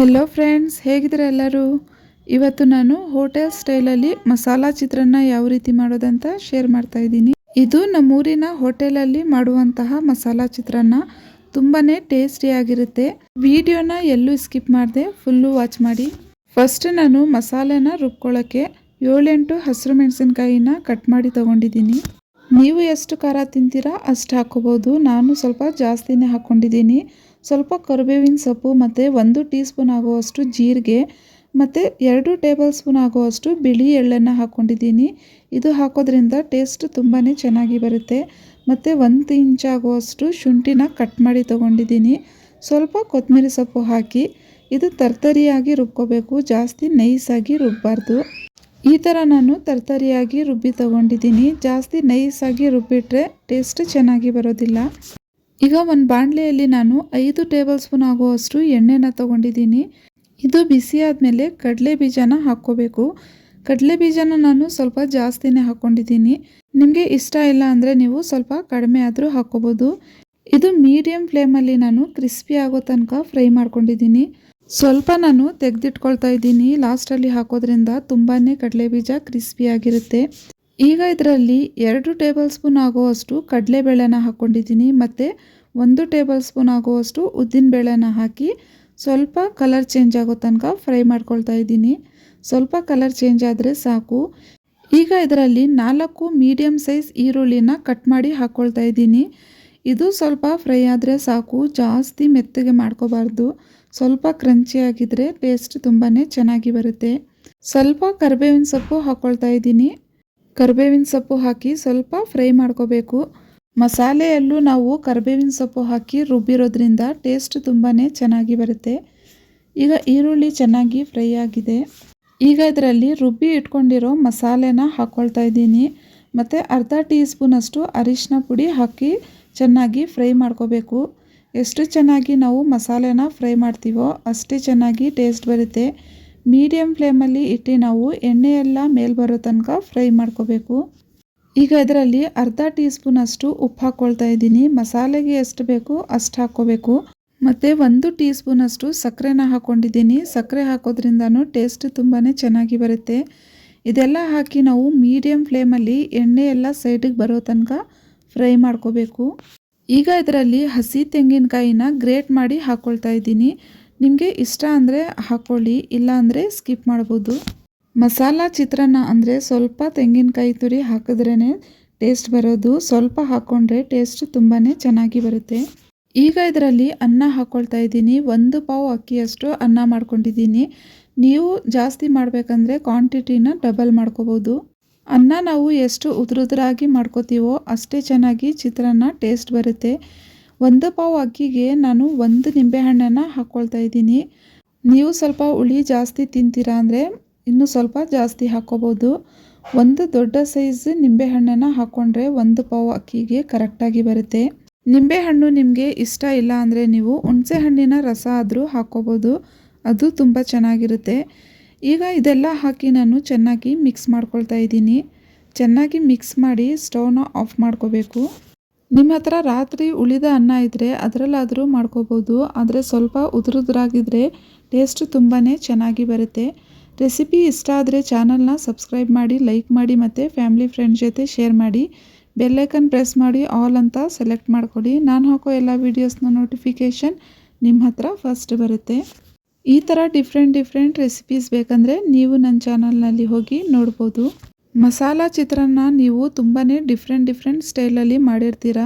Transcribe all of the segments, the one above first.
Hello friends ಹೇಗಿದ್ದಾರೆ ಎಲ್ಲರೂ? ಇವತ್ತು ನಾನು ಹೋಟೆಲ್ ಸ್ಟೈಲಲ್ಲಿ ಮಸಾಲಾ ಚಿತ್ರಾನ್ನ ಯಾವ ರೀತಿ ಮಾಡೋದಂತ ಶೇರ್ ಮಾಡ್ತಾ ಇದ್ದೀನಿ. ಇದು ನಮ್ಮೂರಿನ ಹೋಟೆಲಲ್ಲಿ ಮಾಡುವಂತಹ ಮಸಾಲಾ ಚಿತ್ರಾನ್ನ. ಟೇಸ್ಟಿ ಆಗಿರುತ್ತೆ. ವಿಡಿಯೋನ ಎಲ್ಲೂ ಸ್ಕಿಪ್ ಮಾಡಿದೆ ಫುಲ್ಲು ವಾಚ್ ಮಾಡಿ. ಫಸ್ಟ್ ನಾನು ಮಸಾಲೆನ ರುಬ್ಕೊಳ್ಳೋಕ್ಕೆ ಏಳೆಂಟು ಹಸಿರು ಮೆಣಸಿನಕಾಯಿನ ಕಟ್ ಮಾಡಿ ತಗೊಂಡಿದ್ದೀನಿ. ನೀವು ಎಷ್ಟು ಖಾರ ತಿಂತೀರಾ ಅಷ್ಟು ಹಾಕೋಬೋದು ನಾನು ಸ್ವಲ್ಪ ಜಾಸ್ತಿನೇ ಹಾಕ್ಕೊಂಡಿದ್ದೀನಿ. ಸ್ವಲ್ಪ ಕರಿಬೇವಿನ ಸೊಪ್ಪು ಮತ್ತು ಒಂದು ಟೀ ಸ್ಪೂನ್ ಆಗುವಷ್ಟು ಜೀರಿಗೆ ಮತ್ತು ಎರಡು ಟೇಬಲ್ ಸ್ಪೂನ್ ಆಗುವಷ್ಟು ಬಿಳಿ ಎಳ್ಳನ್ನು ಹಾಕ್ಕೊಂಡಿದ್ದೀನಿ. ಇದು ಹಾಕೋದ್ರಿಂದ ಟೇಸ್ಟ್ ತುಂಬಾ ಚೆನ್ನಾಗಿ ಬರುತ್ತೆ. ಮತ್ತು ಒಂದು ಇಂಚ್ ಆಗುವಷ್ಟು ಶುಂಠಿನ ಕಟ್ ಮಾಡಿ ತೊಗೊಂಡಿದ್ದೀನಿ. ಸ್ವಲ್ಪ ಕೊತ್ತಂಬರಿ ಸೊಪ್ಪು ಹಾಕಿ ಇದು ತರ್ತರಿಯಾಗಿ ರುಬ್ಕೋಬೇಕು, ಜಾಸ್ತಿ ನೈಸಾಗಿ ರುಬ್ಬಾರ್ದು. ಈ ಥರ ನಾನು ತರ್ತರಿಯಾಗಿ ರುಬ್ಬಿ ತೊಗೊಂಡಿದ್ದೀನಿ. ಜಾಸ್ತಿ ನೈಸಾಗಿ ರುಬ್ಬಿಟ್ರೆ ಟೇಸ್ಟ್ ಚೆನ್ನಾಗಿ ಬರೋದಿಲ್ಲ. ಈಗ ಒಂದು ಬಾಣಲೆಯಲ್ಲಿ ನಾನು ಐದು ಟೇಬಲ್ ಸ್ಪೂನ್ ಆಗುವಷ್ಟು ಎಣ್ಣೆನ ತೊಗೊಂಡಿದ್ದೀನಿ. ಇದು ಬಿಸಿ ಆದಮೇಲೆ ಕಡಲೆ ಬೀಜನ ಹಾಕ್ಕೋಬೇಕು. ಕಡಲೆ ಬೀಜನ ನಾನು ಸ್ವಲ್ಪ ಜಾಸ್ತಿನೇ ಹಾಕ್ಕೊಂಡಿದ್ದೀನಿ. ನಿಮಗೆ ಇಷ್ಟ ಇಲ್ಲ ಅಂದರೆ ನೀವು ಸ್ವಲ್ಪ ಕಡಿಮೆ ಆದರೂ ಹಾಕ್ಕೋಬೋದು. ಇದು ಮೀಡಿಯಮ್ ಫ್ಲೇಮಲ್ಲಿ ನಾನು ಕ್ರಿಸ್ಪಿ ಆಗೋ ತನಕ ಫ್ರೈ ಮಾಡ್ಕೊಂಡಿದ್ದೀನಿ. ಸ್ವಲ್ಪ ನಾನು ತೆಗೆದಿಟ್ಕೊಳ್ತಾ ಇದ್ದೀನಿ. ಲಾಸ್ಟಲ್ಲಿ ಹಾಕೋದ್ರಿಂದ ತುಂಬಾ ಕಡಲೆ ಬೀಜ ಕ್ರಿಸ್ಪಿ ಆಗಿರುತ್ತೆ. ಈಗ ಇದರಲ್ಲಿ ಎರಡು ಟೇಬಲ್ ಸ್ಪೂನ್ ಆಗುವಷ್ಟು ಕಡಲೆಬೇಳೆನ ಹಾಕ್ಕೊಂಡಿದ್ದೀನಿ ಮತ್ತು ಒಂದು ಟೇಬಲ್ ಸ್ಪೂನ್ ಆಗುವಷ್ಟು ಉದ್ದಿನಬೇಳೆನ ಹಾಕಿ ಸ್ವಲ್ಪ ಕಲರ್ ಚೇಂಜ್ ಆಗೋ ತನಕ ಫ್ರೈ ಮಾಡ್ಕೊಳ್ತಾ ಇದ್ದೀನಿ. ಸ್ವಲ್ಪ ಕಲರ್ ಚೇಂಜ್ ಆದರೆ ಸಾಕು. ಈಗ ಇದರಲ್ಲಿ ನಾಲ್ಕು ಮೀಡಿಯಮ್ ಸೈಜ್ ಈರುಳ್ಳಿನ ಕಟ್ ಮಾಡಿ ಹಾಕ್ಕೊಳ್ತಾ ಇದ್ದೀನಿ. ಇದು ಸ್ವಲ್ಪ ಫ್ರೈ ಆದರೆ ಸಾಕು, ಜಾಸ್ತಿ ಮೆತ್ತಗೆ ಮಾಡ್ಕೋಬಾರ್ದು. ಸ್ವಲ್ಪ ಕ್ರಂಚಿಯಾಗಿದ್ದರೆ ಟೇಸ್ಟ್ ತುಂಬಾ ಚೆನ್ನಾಗಿ ಬರುತ್ತೆ. ಸ್ವಲ್ಪ ಕರಿಬೇವಿನ ಸೊಪ್ಪು ಹಾಕ್ಕೊಳ್ತಾ ಇದ್ದೀನಿ. ಕರಿಬೇವಿನ ಸೊಪ್ಪು ಹಾಕಿ ಸ್ವಲ್ಪ ಫ್ರೈ ಮಾಡ್ಕೋಬೇಕು. ಮಸಾಲೆಯಲ್ಲೂ ನಾವು ಕರಿಬೇವಿನ ಸೊಪ್ಪು ಹಾಕಿ ರುಬ್ಬಿರೋದ್ರಿಂದ ಟೇಸ್ಟ್ ತುಂಬಾ ಚೆನ್ನಾಗಿ ಬರುತ್ತೆ. ಈಗ ಈರುಳ್ಳಿ ಚೆನ್ನಾಗಿ ಫ್ರೈ ಆಗಿದೆ. ಈಗ ಇದರಲ್ಲಿ ರುಬ್ಬಿ ಇಟ್ಕೊಂಡಿರೋ ಮಸಾಲೆನ ಹಾಕ್ಕೊಳ್ತಾ ಇದ್ದೀನಿ. ಮತ್ತು ಅರ್ಧ ಟೀ ಸ್ಪೂನಷ್ಟು ಅರಿಶಿನ ಪುಡಿ ಹಾಕಿ ಚೆನ್ನಾಗಿ ಫ್ರೈ ಮಾಡ್ಕೋಬೇಕು. ಎಷ್ಟು ಚೆನ್ನಾಗಿ ನಾವು ಮಸಾಲೆನ ಫ್ರೈ ಮಾಡ್ತೀವೋ ಅಷ್ಟೇ ಚೆನ್ನಾಗಿ ಟೇಸ್ಟ್ ಬರುತ್ತೆ. ಮೀಡಿಯಮ್ ಫ್ಲೇಮಲ್ಲಿ ಇಟ್ಟು ನಾವು ಎಣ್ಣೆ ಎಲ್ಲ ಮೇಲೆ ಬರೋ ತನಕ ಫ್ರೈ ಮಾಡ್ಕೋಬೇಕು. ಈಗ ಇದರಲ್ಲಿ ಅರ್ಧ ಟೀ ಸ್ಪೂನಷ್ಟು ಉಪ್ಪು ಹಾಕ್ಕೊಳ್ತಾ ಇದ್ದೀನಿ. ಮಸಾಲೆಗೆ ಎಷ್ಟು ಬೇಕು ಅಷ್ಟು ಹಾಕ್ಕೋಬೇಕು. ಮತ್ತು ಒಂದು ಟೀ ಸ್ಪೂನಷ್ಟು ಸಕ್ಕರೆನ ಹಾಕ್ಕೊಂಡಿದ್ದೀನಿ. ಸಕ್ಕರೆ ಹಾಕೋದ್ರಿಂದನೂ ಟೇಸ್ಟ್ ತುಂಬಾ ಚೆನ್ನಾಗಿ ಬರುತ್ತೆ. ಇದೆಲ್ಲ ಹಾಕಿ ನಾವು ಮೀಡಿಯಮ್ ಫ್ಲೇಮಲ್ಲಿ ಎಣ್ಣೆ ಎಲ್ಲ ಸೈಡಿಗೆ ಬರೋ ತನಕ ಫ್ರೈ ಮಾಡ್ಕೋಬೇಕು. ಈಗ ಇದರಲ್ಲಿ ಹಸಿ ತೆಂಗಿನಕಾಯಿನ ಗ್ರೇಟ್ ಮಾಡಿ ಹಾಕ್ಕೊಳ್ತಾ ಇದ್ದೀನಿ. ನಿಮಗೆ ಇಷ್ಟ ಅಂದರೆ ಹಾಕ್ಕೊಳ್ಳಿ ಇಲ್ಲ ಅಂದರೆ ಸ್ಕಿಪ್ ಮಾಡ್ಬೋದು. ಮಸಾಲ ಚಿತ್ರಾನ್ನ ಅಂದರೆ ಸ್ವಲ್ಪ ತೆಂಗಿನಕಾಯಿ ತುರಿ ಹಾಕಿದ್ರೇ ಟೇಸ್ಟ್ ಬರೋದು. ಸ್ವಲ್ಪ ಹಾಕ್ಕೊಂಡ್ರೆ ಟೇಸ್ಟ್ ತುಂಬಾ ಚೆನ್ನಾಗಿ ಬರುತ್ತೆ. ಈಗ ಇದರಲ್ಲಿ ಅನ್ನ ಹಾಕ್ಕೊಳ್ತಾ ಇದ್ದೀನಿ. ಒಂದು ಪಾವು ಅಕ್ಕಿಯಷ್ಟು ಅನ್ನ ಮಾಡ್ಕೊಂಡಿದ್ದೀನಿ. ನೀವು ಜಾಸ್ತಿ ಮಾಡಬೇಕಂದ್ರೆ ಕ್ವಾಂಟಿಟಿನ ಡಬಲ್ ಮಾಡ್ಕೋಬೋದು. ಅನ್ನ ನಾವು ಎಷ್ಟು ಉದುರುದ್ರಾಗಿ ಮಾಡ್ಕೋತೀವೋ ಅಷ್ಟೇ ಚೆನ್ನಾಗಿ ಚಿತ್ರಾನ್ನ ಟೇಸ್ಟ್ ಬರುತ್ತೆ. ಒಂದು ಪಾವು ಅಕ್ಕಿಗೆ ನಾನು ಒಂದು ನಿಂಬೆಹಣ್ಣನ್ನು ಹಾಕ್ಕೊಳ್ತಾ ಇದ್ದೀನಿ. ನೀವು ಸ್ವಲ್ಪ ಹುಳಿ ಜಾಸ್ತಿ ತಿಂತೀರಾ ಅಂದರೆ ಇನ್ನೂ ಸ್ವಲ್ಪ ಜಾಸ್ತಿ ಹಾಕ್ಕೋಬೋದು ಒಂದು ದೊಡ್ಡ ಸೈಜ್ ನಿಂಬೆಹಣ್ಣನ್ನು ಹಾಕ್ಕೊಂಡ್ರೆ ಒಂದು ಪಾವು ಅಕ್ಕಿಗೆ ಕರೆಕ್ಟಾಗಿ ಬರುತ್ತೆ. ನಿಂಬೆಹಣ್ಣು ನಿಮಗೆ ಇಷ್ಟ ಇಲ್ಲ ಅಂದರೆ ನೀವು ಹುಣಸೆ ಹಣ್ಣಿನ ರಸ ಆದರೂ ಹಾಕ್ಕೋಬೋದು ಅದು ತುಂಬ ಚೆನ್ನಾಗಿರುತ್ತೆ. ಈಗ ಇದೆಲ್ಲ ಹಾಕಿ ನಾನು ಚೆನ್ನಾಗಿ ಮಿಕ್ಸ್ ಮಾಡ್ಕೊಳ್ತಾ ಇದ್ದೀನಿ. ಚೆನ್ನಾಗಿ ಮಿಕ್ಸ್ ಮಾಡಿ ಸ್ಟವ್ನ ಆಫ್ ಮಾಡ್ಕೋಬೇಕು. ನಿಮ್ಮ ಹತ್ರ ರಾತ್ರಿ ಉಳಿದ ಅನ್ನ ಇದ್ದರೆ ಅದರಲ್ಲಾದರೂ ಮಾಡ್ಕೋಬೋದು, ಆದರೆ ಸ್ವಲ್ಪ ಉದುರುದ್ರಾಗಿದ್ದರೆ ಟೇಸ್ಟ್ ತುಂಬಾ ಚೆನ್ನಾಗಿ ಬರುತ್ತೆ. ರೆಸಿಪಿ ಇಷ್ಟ ಆದರೆ ಚಾನಲ್ನ ಸಬ್ಸ್ಕ್ರೈಬ್ ಮಾಡಿ, ಲೈಕ್ ಮಾಡಿ ಮತ್ತು ಫ್ಯಾಮಿಲಿ ಫ್ರೆಂಡ್ ಜೊತೆ ಶೇರ್ ಮಾಡಿ. ಬೆಲ್ಲೈಕನ್ ಪ್ರೆಸ್ ಮಾಡಿ ಆಲ್ ಅಂತ ಸೆಲೆಕ್ಟ್ ಮಾಡ್ಕೊಳ್ಳಿ. ನಾನು ಹಾಕೋ ಎಲ್ಲ ವೀಡಿಯೋಸ್ನ ನೋಟಿಫಿಕೇಷನ್ ನಿಮ್ಮ ಹತ್ರ ಫಸ್ಟ್ ಬರುತ್ತೆ. ಈ ಥರ ಡಿಫ್ರೆಂಟ್ ಡಿಫ್ರೆಂಟ್ ರೆಸಿಪೀಸ್ ಬೇಕಂದರೆ ನೀವು ನನ್ನ ಚಾನಲ್ನಲ್ಲಿ ಹೋಗಿ ನೋಡ್ಬೋದು. ಮಸಾಲ ಚಿತ್ರಾನ್ನ ನೀವು ತುಂಬಾ ಡಿಫ್ರೆಂಟ್ ಡಿಫ್ರೆಂಟ್ ಸ್ಟೈಲಲ್ಲಿ ಮಾಡಿರ್ತೀರ?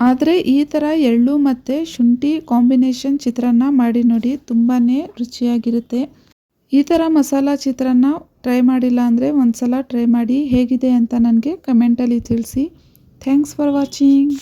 ಆದರೆ ಈ ಥರ ಎಳ್ಳು ಮತ್ತು ಶುಂಠಿ ಕಾಂಬಿನೇಷನ್ ಚಿತ್ರಾನ್ನ ಮಾಡಿ ನೋಡಿ ತುಂಬಾ ರುಚಿಯಾಗಿರುತ್ತೆ. ಈ ಥರ ಮಸಾಲ ಚಿತ್ರಾನ್ನ ಟ್ರೈ ಮಾಡಿಲ್ಲ ಅಂದರೆ ಒಂದು ಸಲ ಟ್ರೈ ಮಾಡಿ ಹೇಗಿದೆ ಅಂತ ನನಗೆ ಕಮೆಂಟಲ್ಲಿ ತಿಳಿಸಿ. Thanks for watching